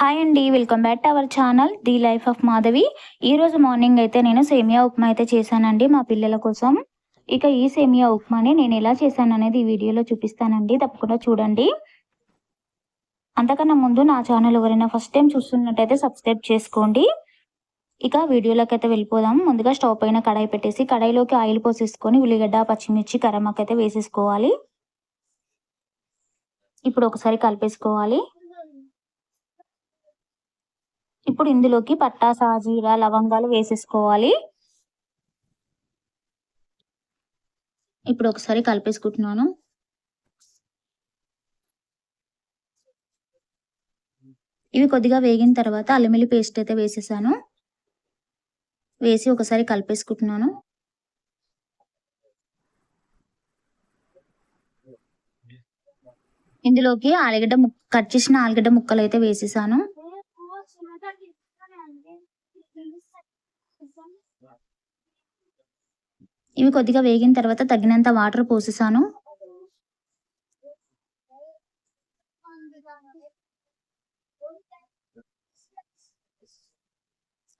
Hi అండి welcome back to our channel the life of Madhavi ఈరోజు morning అయితే నేను సేమియా ఉప్మా అయితే చేశానండి మా పిల్లల కోసం. ఇక ఈ సేమియా ఉప్మాని నేను ఎలా చేశాను అనేది ఈ వీడియోలో చూపిస్తానండి తప్పకుండా చూడండి. అంతకన్నా ముందు నా ఛానల్ ఎవరైనా ఫస్ట్ టైం చూస్తున్నట్టయితే సబ్స్క్రైబ్ చేసుకోండి. ఇక వీడియోలోకి అయితే వెళ్ళిపోదాం. ముందుగా స్టవ్ పైన కడాయి పెట్టేసి కడాయిలోకి ఆయిల్ పోసేసుకొని ఉల్లిగడ్డ పచ్చిమిర్చి కరమ్మకైతే వేసేసుకోవాలి. ఇప్పుడు ఒకసారి కలిపేసుకోవాలి. ఇప్పుడు ఇందులోకి పట్టా సాజీరా లవంగాలు వేసేసుకోవాలి. ఇప్పుడు ఒకసారి కలిపేసుకుంటున్నాను. ఇవి కొద్దిగా వేగిన తర్వాత అల్లిమిల్లి పేస్ట్ అయితే వేసేసాను. వేసి ఒకసారి కలిపేసుకుంటున్నాను. ఇందులోకి ఆలుగడ్డ ముక్క కట్ చేసిన ఆలుగడ్డ ముక్కలు అయితే వేసేసాను. ఇవి కొద్దిగా వేగిన తర్వాత తగినంత వాటర్ పోసేసాను.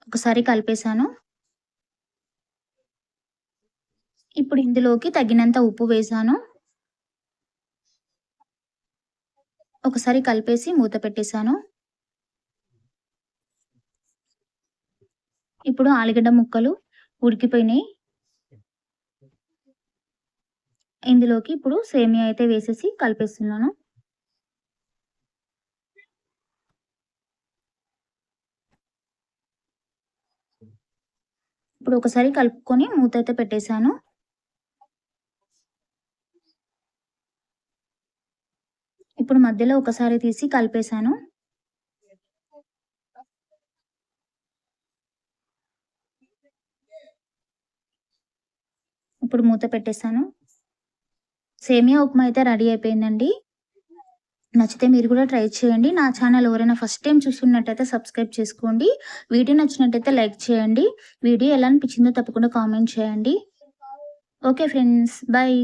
ఒకసారి కలిపేశాను. ఇప్పుడు ఇందులోకి తగినంత ఉప్పు వేసాను. ఒకసారి కలిపేసి మూత పెట్టేశాను. ఇప్పుడు ఆలుగడ్డ ముక్కలు ఉడికిపోయినాయి. ఇందులోకి ఇప్పుడు సేమియా అయితే వేసేసి కలిపేస్తున్నాను. ఇప్పుడు ఒకసారి కలుపుకొని మూత అయితే పెట్టేశాను. ఇప్పుడు మధ్యలో ఒకసారి తీసి కలిపేశాను. ఇప్పుడు మూత పెట్టేశాను. సేమియా ఉప్మా అయితే రెడీ అయిపోయిందండి. నచ్చితే మీరు కూడా ట్రై చేయండి. నా ఛానల్ ఎవరైనా ఫస్ట్ టైం చూస్తున్నట్టయితే సబ్స్క్రైబ్ చేసుకోండి. వీడియో నచ్చినట్టయితే లైక్ చేయండి. వీడియో ఎలా అనిపించిందో తప్పకుండా కామెంట్ చేయండి. Okay friends bye.